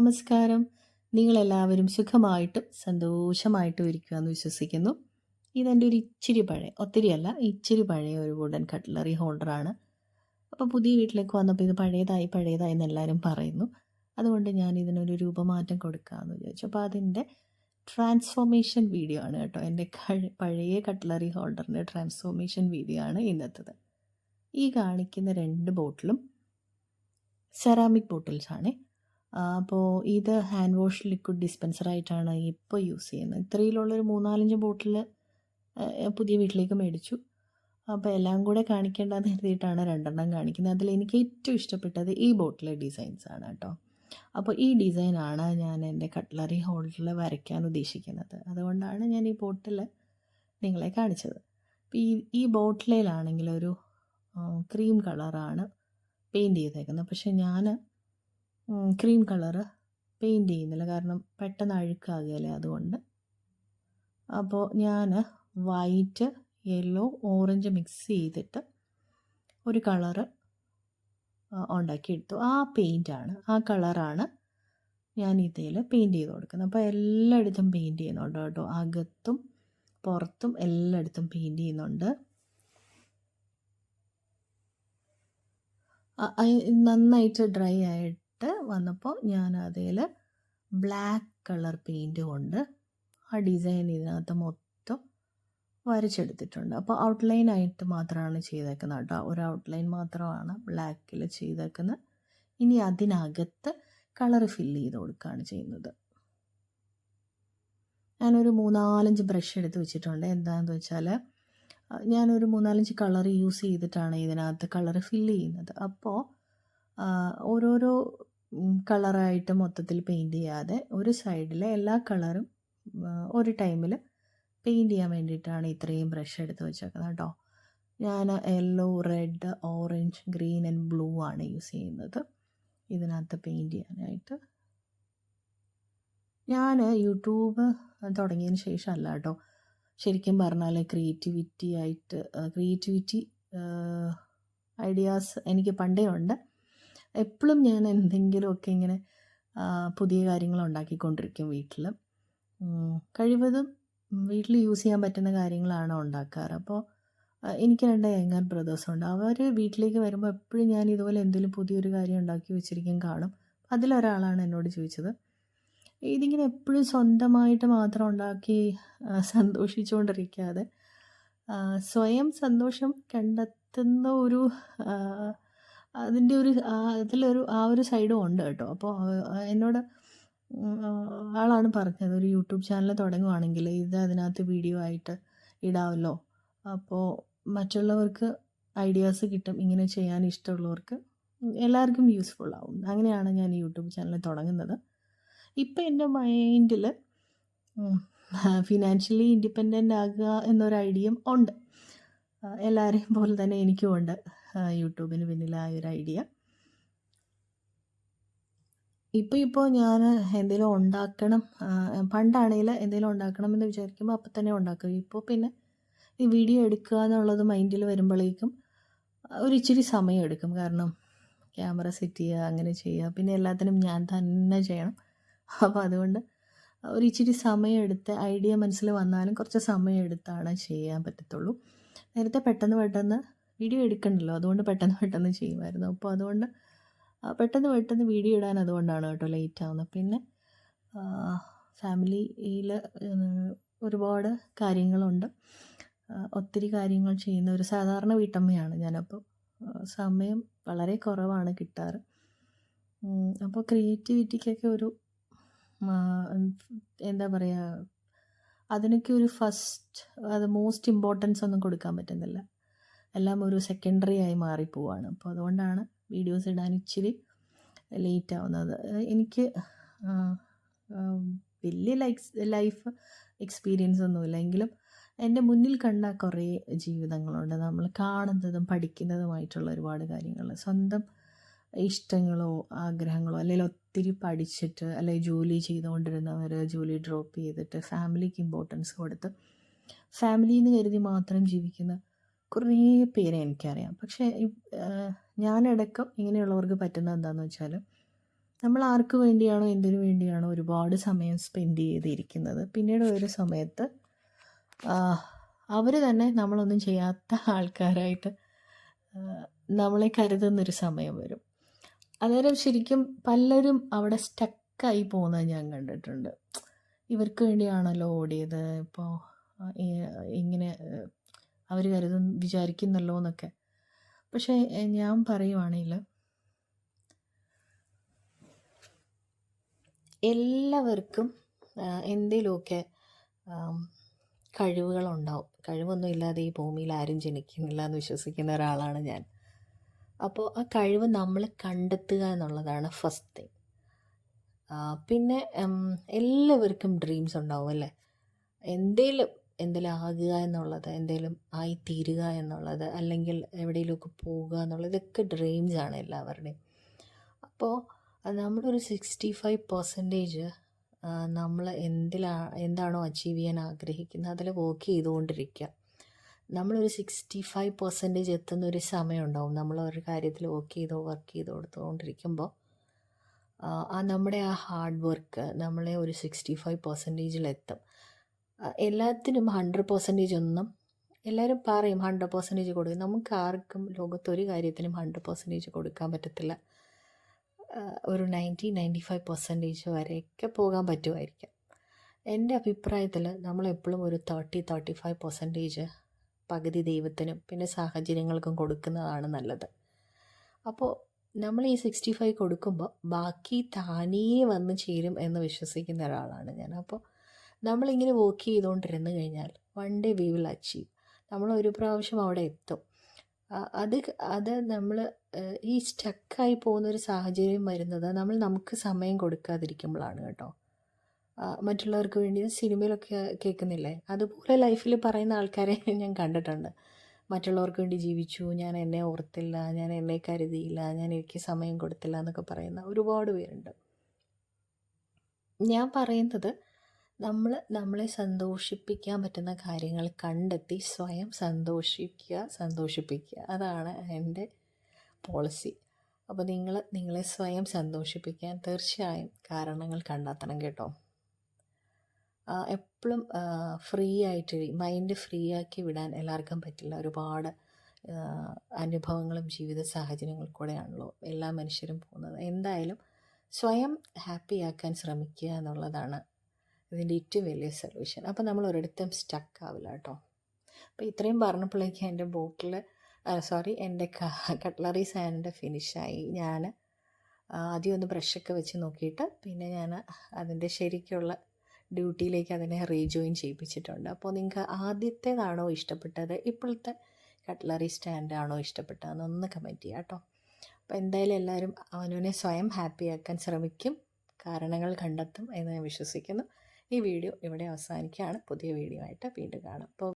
നമസ്കാരം. നിങ്ങളെല്ലാവരും സുഖമായിട്ടും സന്തോഷമായിട്ടും ഇരിക്കുക എന്ന് വിശ്വസിക്കുന്നു. ഇതെന്റെ ഒരു ഇച്ചിരി പഴയ ഒത്തിരിയല്ല ഇച്ചിരി പഴയ ഒരു വുഡൻ കട്ട്ലറി ഹോൾഡറാണ് അപ്പോൾ പുതിയ വീട്ടിലേക്ക് വന്നപ്പോൾ ഇത് പഴയതായി പഴയതായി എന്ന് എല്ലാവരും പറയുന്നു. അതുകൊണ്ട് ഞാൻ ഇതിനൊരു രൂപമാറ്റം കൊടുക്കാമെന്ന് വിചാരിച്ചു. അപ്പോൾ അതിന്റെ ട്രാൻസ്ഫോർമേഷൻ വീഡിയോ ആണ് കേട്ടോ. എന്റെ പഴയ കട്ട്ലറി ഹോൾഡറിന്റെ ട്രാൻസ്ഫോർമേഷൻ വീഡിയോ ആണ് ഇന്നത്തത്. ഈ കാണിക്കുന്ന രണ്ട് ബോട്ടിലും സെറാമിക് ബോട്ടിൽസ് ആണ്. അപ്പോൾ ഇത് ഹാൻഡ് വാഷ് ലിക്വിഡ് ഡിസ്പെൻസറായിട്ടാണ് ഇപ്പോൾ യൂസ് ചെയ്യുന്നത്. ഇത്രയിലുള്ളൊരു മൂന്നാലഞ്ച് ബോട്ടിൽ പുതിയ വീട്ടിലേക്ക് മേടിച്ചു. അപ്പോൾ എല്ലാം കൂടെ കാണിക്കേണ്ടതെന്ന് എഴുതിയിട്ടാണ് രണ്ടെണ്ണം കാണിക്കുന്നത്. അതിൽ എനിക്ക് ഏറ്റവും ഇഷ്ടപ്പെട്ടത് ഈ ബോട്ടിലെ ഡിസൈൻസ് ആണ് കേട്ടോ. അപ്പോൾ ഈ ഡിസൈനാണ് ഞാൻ എന്റെ കട്ട്ലറി ഹോൾഡറിൽ വരയ്ക്കാൻ ഉദ്ദേശിക്കുന്നത്. അതുകൊണ്ടാണ് ഞാൻ ഈ ബോട്ടിൽ നിങ്ങളെ കാണിച്ചത്. ഈ ഈ ബോട്ടിലയിലാണെങ്കിൽ ഒരു ക്രീം കളറാണ് പെയിന്റ് ചെയ്തേക്കുന്നത്. പക്ഷേ ഞാൻ ക്രീം കളറ് പെയിന്റ് ചെയ്യുന്നില്ല. കാരണം പെട്ടെന്ന് അഴുക്കാകുകയല്ലേ അതുകൊണ്ട്. അപ്പോൾ ഞാൻ വൈറ്റ് യെല്ലോ ഓറഞ്ച് മിക്സ് ചെയ്തിട്ട് ഒരു കളറ് ഉണ്ടാക്കിയെടുത്തു ആ പെയിന്റാണ് ആ കളറാണ് ഞാൻ ഇതിൽ പെയിന്റ് ചെയ്ത് കൊടുക്കുന്നത്. അപ്പോൾ എല്ലായിടത്തും പെയിന്റ് ചെയ്യുന്നുണ്ട് കേട്ടോ. അകത്തും പുറത്തും എല്ലായിടത്തും പെയിന്റ് ചെയ്യുന്നുണ്ട്. നന്നായിട്ട് ഡ്രൈ ആയിട്ട് വന്നപ്പോൾ ഞാൻ അതിൽ ബ്ലാക്ക് കളർ പെയിന്റ് കൊണ്ട് ആ ഡിസൈൻ ഇതിനകത്ത് മൊത്തം വരച്ചെടുത്തിട്ടുണ്ട്. അപ്പോൾ ഔട്ട്ലൈൻ ആയിട്ട് മാത്രമാണ് ചെയ്തേക്കുന്നത് കേട്ടോ. ഒരു ഔട്ട്ലൈൻ മാത്രമാണ് ബ്ലാക്കിൽ ചെയ്തേക്കുന്നത്. ഇനി അതിനകത്ത് കളർ ഫില്ല് ചെയ്ത് കൊടുക്കുകയാണ് ചെയ്യുന്നത്. ഞാനൊരു മൂന്നാലഞ്ച് ബ്രഷ് എടുത്ത് വെച്ചിട്ടുണ്ട്. എന്താണെന്ന് വെച്ചാൽ ഞാനൊരു മൂന്നാലഞ്ച് കളർ യൂസ് ചെയ്തിട്ടാണ് ഇതിനകത്ത് കളർ ഫില്ല് ചെയ്യുന്നത്. അപ്പോൾ ഓരോരോ കളറായിട്ട് മൊത്തത്തിൽ പെയിന്റ് ചെയ്യാതെ ഒരു സൈഡിലെ എല്ലാ കളറും ഒരു ടൈമിൽ പെയിന്റ് ചെയ്യാൻ വേണ്ടിയിട്ടാണ് ഇത്രയും ബ്രഷ് എടുത്ത് വെച്ചേക്കുന്നത് കേട്ടോ. ഞാൻ yellow red orange green and blue ആണ് യൂസ് ചെയ്യുന്നത്. ഇതിനകത്ത് പെയിന്റ് ചെയ്യാനായിട്ട്. ഞാൻ യൂട്യൂബ് തുടങ്ങിയതിന് ശേഷം അല്ല കേട്ടോ. ശരിക്കും പറഞ്ഞാൽ ക്രിയേറ്റിവിറ്റി ആയിട്ട് ക്രിയേറ്റിവിറ്റി ഐഡിയാസ് എനിക്ക് പണ്ടേ ഉണ്ട്. എപ്പോഴും ഞാൻ എന്തെങ്കിലുമൊക്കെ ഇങ്ങനെ പുതിയ കാര്യങ്ങൾ ഉണ്ടാക്കിക്കൊണ്ടിരിക്കും വീട്ടിൽ കഴിവതും വീട്ടിൽ യൂസ് ചെയ്യാൻ പറ്റുന്ന കാര്യങ്ങളാണ് ഉണ്ടാക്കാറ്. അപ്പോൾ എനിക്ക് രണ്ട് യങ്ങർ ബ്രദേഴ്സുണ്ട് അവർ വീട്ടിലേക്ക് വരുമ്പോൾ എപ്പോഴും ഞാൻ ഇതുപോലെ എന്തെങ്കിലും പുതിയൊരു കാര്യം ഉണ്ടാക്കി വെച്ചിരിക്കും കാണും. അതിലൊരാളാണ് എന്നോട് ചോദിച്ചത്. ഇതിങ്ങനെ എപ്പോഴും സ്വന്തമായിട്ട് മാത്രം ഉണ്ടാക്കി സന്തോഷിച്ചുകൊണ്ടിരിക്കാതെ സ്വയം സന്തോഷം കണ്ടെത്തുന്ന ഒരു അതിന്റെ ഒരു അതിലൊരു ആ ഒരു സൈഡും ഉണ്ട് കേട്ടോ. അപ്പോൾ എന്നോട് ആളാണ് പറഞ്ഞത്. ഒരു യൂട്യൂബ് ചാനൽ തുടങ്ങുവാണെങ്കിൽ ഇത് അതിനകത്ത് വീഡിയോ ആയിട്ട് ഇടാമല്ലോ അപ്പോൾ മറ്റുള്ളവർക്ക് ഐഡിയാസ് കിട്ടും ഇങ്ങനെ ചെയ്യാൻ ഇഷ്ടമുള്ളവർക്ക് എല്ലാവർക്കും യൂസ്ഫുൾ ആവും. അങ്ങനെയാണ് ഞാൻ യൂട്യൂബ് ചാനൽ തുടങ്ങുന്നത്. ഇപ്പം എന്റെ മൈൻഡിൽ ഫിനാൻഷ്യലി ഇൻഡിപെൻഡന്റ് ആകുക എന്നൊരു ഐഡിയയും ഉണ്ട്. എല്ലാവരെയും പോലെ തന്നെ എനിക്കും ഉണ്ട്. യൂട്യൂബിന് പിന്നിലായ ഒരു ഐഡിയ. ഇപ്പോൾ ഇപ്പോൾ ഞാൻ എന്തെങ്കിലും ഉണ്ടാക്കണം പണ്ടാണെങ്കിൽ എന്തെങ്കിലും ഉണ്ടാക്കണം എന്ന് വിചാരിക്കുമ്പോൾ അപ്പം തന്നെ ഉണ്ടാക്കും. ഇപ്പോൾ പിന്നെ ഈ വീഡിയോ എടുക്കുക എന്നുള്ളത് മൈൻഡിൽ വരുമ്പോഴേക്കും ഒരു ഇച്ചിരി സമയം എടുക്കും. കാരണം ക്യാമറ സെറ്റ് ചെയ്യുക അങ്ങനെ ചെയ്യുക. പിന്നെ എല്ലാത്തിനും ഞാൻ തന്നെ ചെയ്യണം. അപ്പോൾ അതുകൊണ്ട് ഒരു ഇച്ചിരി സമയം എടുത്ത് ഐഡിയ മനസ്സിൽ വന്നാലും കുറച്ച് സമയം എടുത്താണ് ചെയ്യാൻ പറ്റത്തുള്ളൂ. നേരത്തെ പെട്ടെന്ന് പെട്ടെന്ന് വീഡിയോ എടുക്കണ്ടല്ലോ? അതുകൊണ്ട് പെട്ടെന്ന് പെട്ടെന്ന് ചെയ്യുമായിരുന്നു. അപ്പോൾ അതുകൊണ്ട് പെട്ടെന്ന് പെട്ടെന്ന് വീഡിയോ ഇടാൻ അതുകൊണ്ടാണ് കേട്ടോ ലേറ്റ് ആവുന്നത്. പിന്നെ ഫാമിലിയിൽ ഒരുപാട് കാര്യങ്ങളുണ്ട്. ഒത്തിരി കാര്യങ്ങൾ ചെയ്യുന്ന ഒരു സാധാരണ വീട്ടമ്മയാണ് ഞാനപ്പോൾ സമയം വളരെ കുറവാണ് കിട്ടാറ്. അപ്പോൾ ക്രിയേറ്റിവിറ്റിക്കൊക്കെ ഒരു എന്താ പറയുക അതിനൊക്കെ ഒരു ഫസ്റ്റ് അത് മോസ്റ്റ് ഇമ്പോർട്ടൻസ് ഒന്നും കൊടുക്കാൻ പറ്റുന്നില്ല. എല്ലാം ഒരു സെക്കൻഡറി ആയി മാറിപ്പോവാണ്. അപ്പോൾ അതുകൊണ്ടാണ് വീഡിയോസ് ഇടാൻ ഇച്ചിരി ലേറ്റ് ആവുന്നത്. എനിക്ക് വലിയ ലൈക്സ് ലൈഫ് എക്സ്പീരിയൻസ് ഒന്നുമില്ല എങ്കിലും എന്റെ മുന്നിൽ കണ്ട കുറേ ജീവിതങ്ങളുണ്ട്. നമ്മൾ കാണുന്നതും പഠിക്കുന്നതുമായിട്ടുള്ള ഒരുപാട് കാര്യങ്ങൾ. സ്വന്തം ഇഷ്ടങ്ങളോ ആഗ്രഹങ്ങളോ അല്ലെങ്കിൽ ഒത്തിരി പഠിച്ചിട്ട് അല്ലെങ്കിൽ ജോലി ചെയ്തുകൊണ്ടിരുന്നവർ ജോലി ഡ്രോപ്പ് ചെയ്തിട്ട് ഫാമിലിക്ക് ഇമ്പോർട്ടൻസ് കൊടുത്ത് ഫാമിലി എന്ന് കരുതി മാത്രം ജീവിക്കുന്ന കുറേ പേരെ എനിക്കറിയാം. പക്ഷേ ഞാനടക്കം ഇങ്ങനെയുള്ളവർക്ക് പറ്റുന്നത് എന്താണെന്ന് വെച്ചാൽ നമ്മൾ ആർക്ക് വേണ്ടിയാണോ എന്തിനു വേണ്ടിയാണോ ഒരുപാട് സമയം സ്പെൻഡ് ചെയ്തിരിക്കുന്നത്. പിന്നീട് ഒരു സമയത്ത് അവർ തന്നെ നമ്മളൊന്നും ചെയ്യാത്ത ആൾക്കാരായിട്ട് നമ്മളെ കരുതുന്നൊരു സമയം വരും. അന്നേരം ശരിക്കും പലരും അവിടെ സ്റ്റക്കായി പോകുന്നത് ഞാൻ കണ്ടിട്ടുണ്ട്. ഇവർക്ക് വേണ്ടിയാണല്ലോ ഓടിയത് ഇപ്പോൾ ഇങ്ങനെ അവർ കരുതും വിചാരിക്കുന്നല്ലോ എന്നൊക്കെ. പക്ഷേ ഞാൻ പറയുവാണെങ്കിൽ എല്ലാവർക്കും എന്തെങ്കിലുമൊക്കെ കഴിവുകളുണ്ടാവും. കഴിവൊന്നും ഇല്ലാതെ ഈ ഭൂമിയിൽ ആരും ജനിക്കുന്നില്ല എന്ന് വിശ്വസിക്കുന്ന ഒരാളാണ് ഞാൻ. അപ്പോൾ ആ കഴിവ് നമ്മൾ കണ്ടെത്തുക എന്നുള്ളതാണ് ഫസ്റ്റ് തിങ് പിന്നെ എല്ലാവർക്കും ഡ്രീംസ് ഉണ്ടാവും അല്ലേ? എന്തേലും എന്തെങ്കിലും ആകുക എന്നുള്ളത് എന്തെങ്കിലും ആയിത്തീരുക തീരുക എന്നുള്ളത് അല്ലെങ്കിൽ എവിടെയെങ്കിലുമൊക്കെ പോവുക എന്നുള്ളത് ഇതൊക്കെ ഡ്രീംസ് ആണ് എല്ലാവരുടെയും. അപ്പോൾ നമ്മളൊരു സിക്സ്റ്റി ഫൈവ് പെർസെന്റേജ് നമ്മൾ എന്തിലാ എന്താണോ അച്ചീവ് ചെയ്യാൻ ആഗ്രഹിക്കുന്നത് അതിൽ വർക്ക് ചെയ്തുകൊണ്ടിരിക്കുക. നമ്മളൊരു സിക്സ്റ്റി ഫൈവ് പെർസെന്റേജ് എത്തുന്ന ഒരു സമയം ഉണ്ടാവും നമ്മൾ ഒരു കാര്യത്തിൽ വർക്ക് ചെയ്തോ വർക്ക് ചെയ്തോ കൊടുത്തുകൊണ്ടിരിക്കുമ്പോൾ ആ നമ്മുടെ ആ ഹാർഡ് വർക്ക് നമ്മളെ ഒരു സിക്സ്റ്റി ഫൈവ് പെർസെന്റേജിലെത്തും എല്ലാത്തിനും ഹൺഡ്രഡ് പെർസെന്റേജ് ഒന്നും എല്ലാവരും പറയും ഹൺഡ്രഡ് പെർസെന്റേജ് കൊടുക്കും. നമുക്ക് ആർക്കും ലോകത്തൊരു കാര്യത്തിനും ഹൺഡ്രഡ് പെർസെന്റേജ് കൊടുക്കാൻ പറ്റത്തില്ല. ഒരു നയന്റി നയന്റി ഫൈവ് പെർസെന്റേജ് വരെയൊക്കെ പോകാൻ പറ്റുമായിരിക്കാം. എന്റെ അഭിപ്രായത്തിൽ നമ്മളെപ്പോഴും ഒരു തേർട്ടി തേർട്ടി ഫൈവ് പെർസെന്റേജ് പകുതി ദൈവത്തിനും പിന്നെ സാഹചര്യങ്ങൾക്കും കൊടുക്കുന്നതാണ് നല്ലത്. അപ്പോൾ നമ്മൾ ഈ സിക്സ്റ്റി ഫൈവ് കൊടുക്കുമ്പോൾ ബാക്കി താനേ വന്ന് ചേരും എന്ന് വിശ്വസിക്കുന്ന ഒരാളാണ് ഞാൻ. അപ്പോൾ നമ്മളിങ്ങനെ വർക്ക് ചെയ്തുകൊണ്ടിരുന്ന് കഴിഞ്ഞാൽ one day we will achieve നമ്മൾ ഒരു പ്രാവശ്യം അവിടെ എത്തും. അത് അത് നമ്മൾ ഈ സ്റ്റക്കായി പോകുന്നൊരു സാഹചര്യം വരുന്നത് നമ്മൾ നമുക്ക് സമയം കൊടുക്കാതിരിക്കുമ്പോഴാണ് കേട്ടോ. മറ്റുള്ളവർക്ക് വേണ്ടി സിനിമയിലൊക്കെ കേൾക്കുന്നില്ലേ? അതുപോലെ ലൈഫിൽ പറയുന്ന ആൾക്കാരെ ഞാൻ കണ്ടിട്ടുണ്ട്. മറ്റുള്ളവർക്ക് വേണ്ടി ജീവിച്ചു ഞാൻ എന്നെ ഓർത്തില്ല ഞാൻ എന്നെ കരുതിയില്ല ഞാൻ എനിക്ക് സമയം കൊടുത്തില്ല എന്നൊക്കെ പറയുന്ന ഒരുപാട് പേരുണ്ട്. ഞാൻ പറയുന്നത് നമ്മൾ നമ്മളെ സന്തോഷിപ്പിക്കാൻ പറ്റുന്ന കാര്യങ്ങൾ കണ്ടെത്തി സ്വയം സന്തോഷിക്കുക സന്തോഷിപ്പിക്കുക. അതാണ് എന്റെ പോളിസി. അപ്പോൾ നിങ്ങൾ നിങ്ങളെ സ്വയം സന്തോഷിപ്പിക്കാൻ തീർച്ചയായും കാരണങ്ങൾ കണ്ടെത്തണം കേട്ടോ. എപ്പോഴും ഫ്രീ ആയിട്ട് മൈൻഡ് ഫ്രീ ആക്കി വിടാൻ എല്ലാവർക്കും പറ്റില്ല. ഒരുപാട് അനുഭവങ്ങളും ജീവിത സാഹചര്യങ്ങളും കൂടെയാണല്ലോ എല്ലാ മനുഷ്യരും പോകുന്നത്. എന്തായാലും സ്വയം ഹാപ്പി ആക്കാൻ ശ്രമിക്കുക എന്നുള്ളതാണ് ഇതിന്റെ ഏറ്റവും വലിയ സൊല്യൂഷൻ. അപ്പോൾ നമ്മൾ ഒരിടത്തും സ്റ്റക്ക് ആവില്ല കേട്ടോ. അപ്പോൾ ഇത്രയും പറഞ്ഞപ്പോഴേക്കും എന്റെ ബോട്ടിൽ സോറി എന്റെ കട്ട്ലറി സാനിന്റെ ഫിനിഷായി ഞാൻ ആദ്യം ഒന്ന് ബ്രഷൊക്കെ വെച്ച് നോക്കിയിട്ട് പിന്നെ ഞാൻ അതിന്റെ ശരിക്കുള്ള ഡ്യൂട്ടിയിലേക്ക് അതിനെ റീജോയിൻ ചെയ്യിപ്പിച്ചിട്ടുണ്ട്. അപ്പോൾ നിങ്ങൾക്ക് ആദ്യത്തേതാണോ ഇഷ്ടപ്പെട്ടത്? ഇപ്പോഴത്തെ കട്ട്ലറി സ്റ്റാൻഡാണോ ഇഷ്ടപ്പെട്ടതെന്ന് ഒന്ന് കമന്റ് ചെയ്യാം കേട്ടോ. അപ്പോൾ എന്തായാലും എല്ലാവരും അവനവനെ സ്വയം ഹാപ്പിയാക്കാൻ ശ്രമിക്കും. കാരണങ്ങൾ കണ്ടെത്തും എന്ന് ഞാൻ വിശ്വസിക്കുന്നു. ഈ വീഡിയോ ഇവിടെ അവസാനിക്കുകയാണ്. പുതിയ വീഡിയോ ആയിട്ട് വീണ്ടും കാണാം. അപ്പോൾ